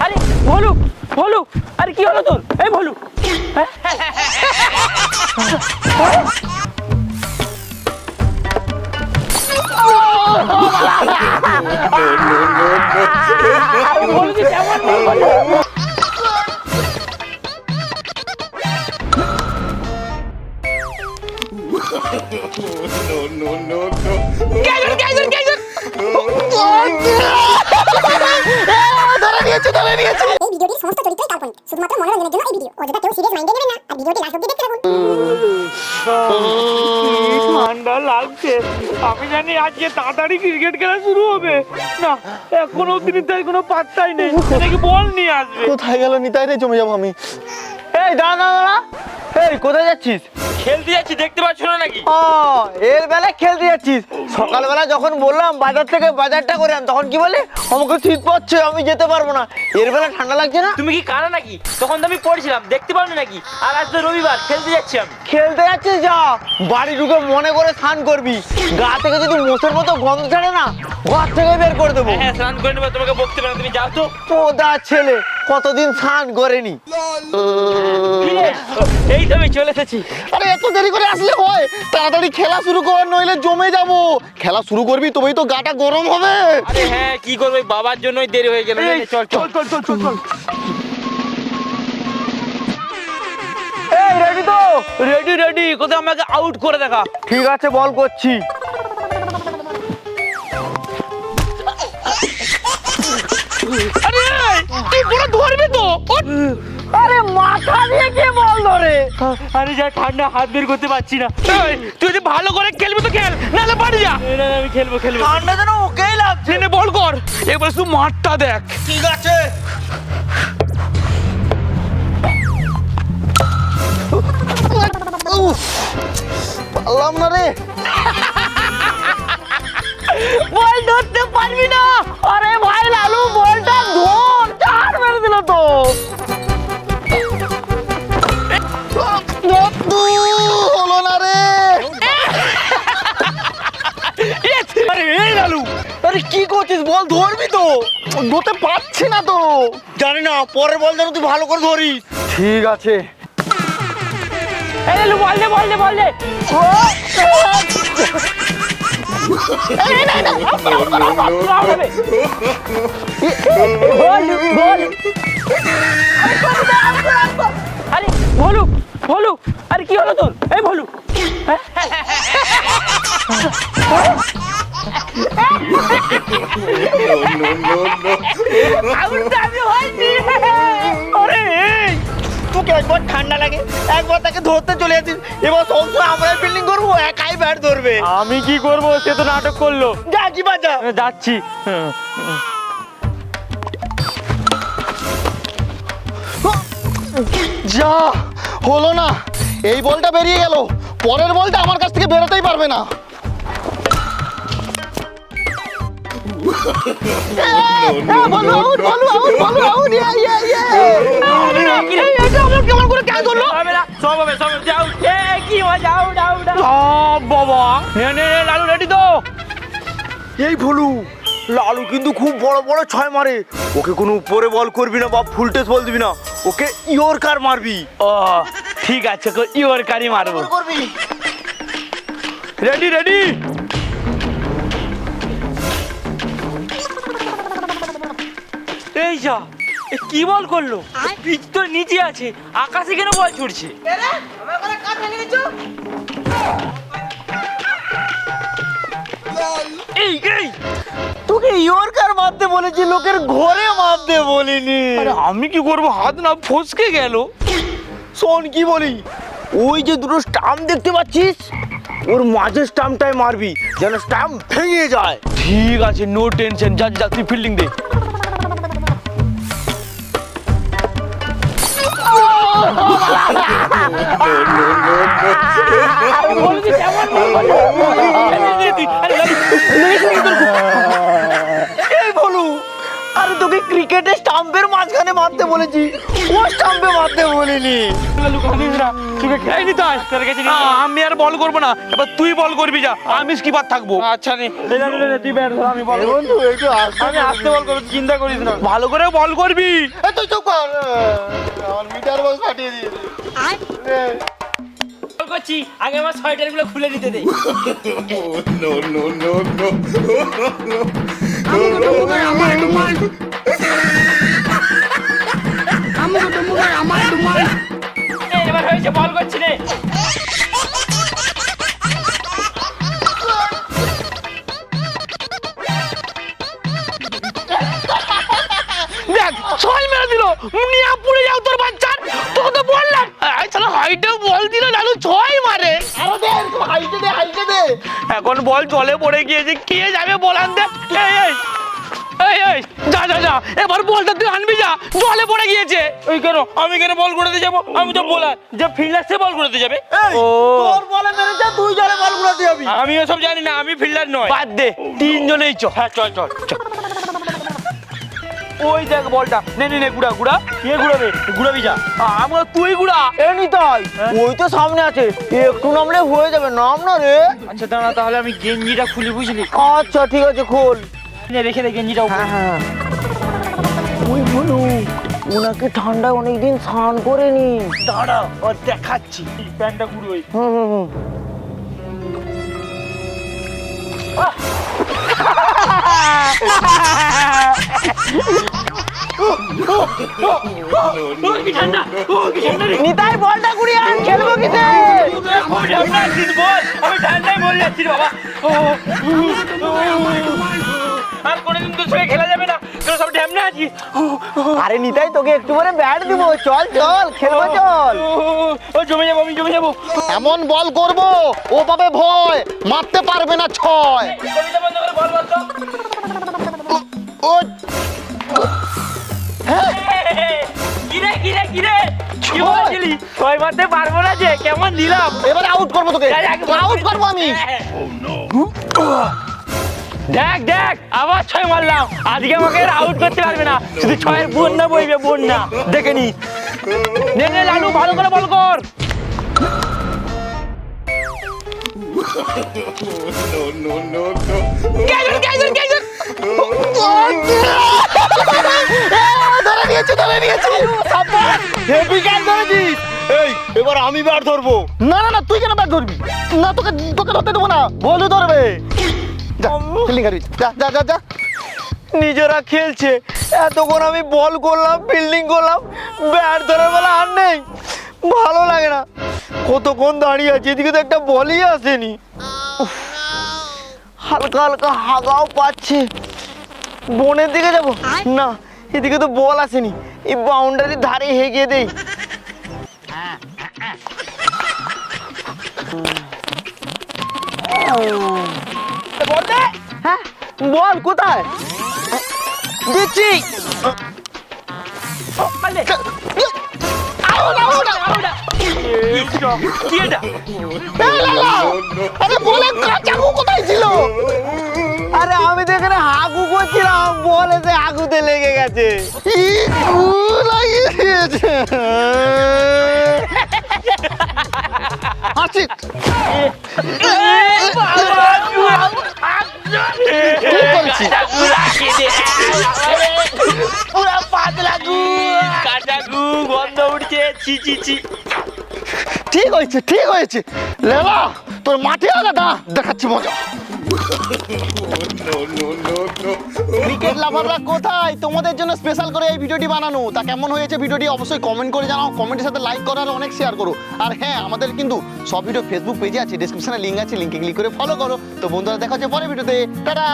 আরে ভোলু ভোলু আরে কি হলো তোর এই হ্যাঁ? ভোলু কেমন নিয়েছে নিয়েছে এই ভিডিওটির সমস্ত চরিত্রই কাল্পনিক শুধুমাত্র মনোরঞ্জনের জন্য এই ভিডিও। অযথা কেউ সিরিয়াস মাইন্ডে নেবেন না আর ভিডিওটি লাস্ট অব্দি দেখতে থাকুন। ঠান্ডা লাগছে। আমি জানি আজকে তাড়াতাড়ি ক্রিকেট খেলা শুরু হবে। না এখনও অব্দি তাই কোনো পাত্তাই নেই। নাকি বল নিয়ে আসবে? কোথায় গেল নিতাই রে? জমে যাব আমি। এই দাঁড়া দাঁড়া। এই কোথায় যাচ্ছিস? খেলতে যাচ্ছি দেখতে পাচ্ছ না নাকি? ও এর বেলায় খেলতে যাচ্ছিস সকালবেলা যখন বললাম বাজার থেকে বাজারটা করে আন তখন কি বলে আমাকে শীত পাচ্ছে আমি যেতে পারব না। এর বেলা ঠান্ডা লাগছে না? তুমি কি কানা নাকি? তখন তো আমি পড়ছিলাম দেখতে পারো নাকি? আর আজ তো রবিবার খেলতে যাচ্ছি আমি। খেলতে যাচ্ছিস যা। বাড়ি ঢুকে মনে করে স্নান করবি। গা থেকে যদি মোষের মতো গন্ধ ছাড়ে না ঘর থেকে বের করে দেবো। হ্যাঁ স্নান করে নেব তোমাকে বকতে পারো তুমি যাও তো। পোদা ছেলে কতদিন স্নান করেনি? এই তো আমি চলে এসেছি। আরে এত দেরি করে আসলে হয়? তাড়াতাড়ি খেলা শুরু কর নইলে জমে যাব। খেলা শুরু করবি তবেই তো গাটা গরম হবে। আরে হ্যাঁ কি করব বাবার জন্যই দেরি হয়ে গেল চল চল। চল চল চল চল এই রেডি তো? রেডি রেডি কোথাও আমাকে আউট করে দেখা? ঠিক আছে বল করছি। আরে মাথা দিয়ে কে বল ধরে আরে যা ঠান্ডা হাত বের করতে পারছি না। তুই যদি ভালো করে খেলবি তো খেল নাহলে বাড়ি যা। না আমি খেলব খেলব। ঠান্ডা যেন ওকেই লাগছে। নে বল কর। এবার শুধু মাঠটা দেখ। ঠিক আছে। পারলাম না রে। বল ধরতে পারবি না। আরে ভাই লালু। ধরতে পারছি না তো জানি না পরের বল যেন তুই ভালো করে ধরিস ঠিক আছে এই বল দে বল দে বল দে হবে বল বল আরে ভোলু ভোলু আরে কি হলো তোর আরে তোকে একবার ঠান্ডা লাগে একবার তাকে ধরতে চলে যাচ্ছিস। এবার সবসময় আমরা ফিল্ডিং করব একাই ব্যাট ধরবে। আমি কি করব? সে তো নাটক করল। যা কি বাজা যাচ্ছি। যা হলো না। এই বলটা বেরিয়ে গেল। পরের বলটা আমার কাছ থেকে বেরোতেই পারবে না। লালু রেডি তো এই ভুলু লালু কিন্তু খুব বড় বড় ছয় মারে। ওকে কোনো উপরে বল করবি না বা ফুল টেস বল দিবি না। ওকে ইয়র্কার মারবি। ও ঠিক আছে ইওর মারবো। রেডি রেডি যা এ কি বল করল? পিচ তো নিচে আছে আকাশে কেন বল ছুটছে? এই এই! তোকে ইয়র্কার মারতে বলেছি লোকের ঘরে মারতে বলিনি। আমি কি করব? হাত না ফসকে গেল। শোন কি বলি? ওই যে দুটো স্টাম্প দেখতে পাচ্ছিস? ওর মাঝের স্টাম্পটাই মারবি যেন স্টাম্প ভেঙে যায়। ঠিক আছে নো টেনশন যা যা তুই ফিল্ডিং দে। এই বলু আরে তোকে ক্রিকেটে স্টাম্পের মাঝখানে মারতে বলেছি। ও স্টাম্পে মারতে বলিনি। তোকে নিতে হয়। আমি আর বল করব না। এবার তুই বল করবি যা। আমি স্কিপার থাকব। আচ্ছা নে। নে, নে, নে, নে, তুই ব্যাট ধর আমি বল বন্ধু একটু আমি আসতে বল করব চিন্তা করিস না। ভালো করে বল করবি। তুই চুপ কর। আমার মিটার বক্স ফাটিয়ে বল করছি আগে আমার সোয়েটারগুলো খুলে নিতে দে। নে, এবার হয়েছে বল করছি রে। এখন বল জলে পড়ে গিয়েছে। কে যাবে বল আনতে? এই এই এই এই যা যা যা এবার বলটা তুই আনবি যা জলে পড়ে গিয়েছে। ওই কেন? আমি কেন বল ঘুরাতে যাব? আমি তো বলার যে ফিল্ডার সে বল ঘুরাতে যাবে। তোর বলে মেরেছে তুই জলে বল ঘুরাতে যাবি। আমি এসব জানি না আমি ফিল্ডার নয়। বাদ দে তিনজনেই চ। হ্যাঁ চল চল চল। ওই দেখ বলটা। নে নে নে গুড়া গুড়া। কে গুড়াবে গুড়াবি যা। আমরা তুই গুড়া। এ নিতাই ওই তো সামনে আছে। একটু নামলে হয়ে যাবে। নাম না রে। আচ্ছা দাঁড়া তাহলে আমি গেঞ্জিটা খুলি বুঝলি? আচ্ছা ঠিক আছে খোল। নে, রেখে দে গেঞ্জিটা উপরে। হ্যাঁ ওই বলু ওনাকে ঠান্ডায় অনেকদিন স্নান করেনি। দাঁড়া ও দেখাচ্ছি। প্যান্টটা গুড়োই হুম হুম হুম। নিতাই বলটা আন খেলব কিসে? আমি বল যাচ্ছি বাবা ও, ও, আর কোনোদিন তোর সঙ্গে খেলা যাবে না তোর সব ঢ্যামনা আছিস আরে নিতাই তোকে একটু পরে ব্যাট দিব। চল চল খেলব চল। ও, ও জমে যাব আমি জমে যাব এমন বল করব ও পাবে ভয় মারতে পারবে না ছয়। ও কিরে কিরে কিরে? কি বলছিলি? ছয় মারতে পারব না যে কেমন দিলাম? এবারে আউট করব তোকে। আউট করব আমি। দেখ দেখ আবার ছয় মারলাম। আজকে আমাকে আউট করতে পারবে না। শুধু ছয়ের বন্যা বইবে বন্যা দেখে নি। নে নে লালু ভালো করে বল কর। গেজন গেজন গেজন ধরে নিয়েছি ধরে নিয়েছি। হেভি ক্যাচ ধরেছিস? এই এবার আমি ব্যাট ধরবো। না না না তুই কেন ব্যাট ধরবি? না তোকে তোকে ধরতে দেবো না বলু ধরবে। যা ফিল্ডিং করবি যা যা যা যা নিজেরা খেলছে। এতক্ষণ আমি বল করলাম ফিল্ডিং করলাম ব্যাট ধরার বেলা আর নেই। ভালো লাগে না। কতক্ষণ দাঁড়িয়ে আছে এদিকে তো একটা বলই আসেনি। হালকা হালকা হাগাও পাচ্ছে। বনের দিকে যাব? না এদিকে তো বল আসেনি। এই বাউন্ডারির ধারে হেগে দেই। হ্যাঁ বল কোথায়? দিচ্ছি আরে বলে কাচাকু কোথায় ছিল? আরে, আমি তো এখানে হাগু করছিলাম, বল এসে হাগুতে লেগে গেছে। উঠছে ঠিক হয়েছে ঠিক হয়েছে। তোর মাঠে আলাদা, দেখাচ্ছি মজা। ক্রিকেট লাভাররা কোথায়? তোমাদের জন্য স্পেশাল করে এই ভিডিওটি বানানো। তা কেমন হয়েছে ভিডিওটি অবশ্যই কমেন্ট করে জানাও। কমেন্টের সাথে লাইক করো আর অনেক শেয়ার করো। আর হ্যাঁ আমাদের কিন্তু সব ভিডিও ফেসবুক পেজে আছে ডিসক্রিপশনে লিঙ্ক আছে লিঙ্কে ক্লিক করে ফলো করো। তো বন্ধুরা, দেখা হচ্ছে পরে ভিডিওতে। টাটা!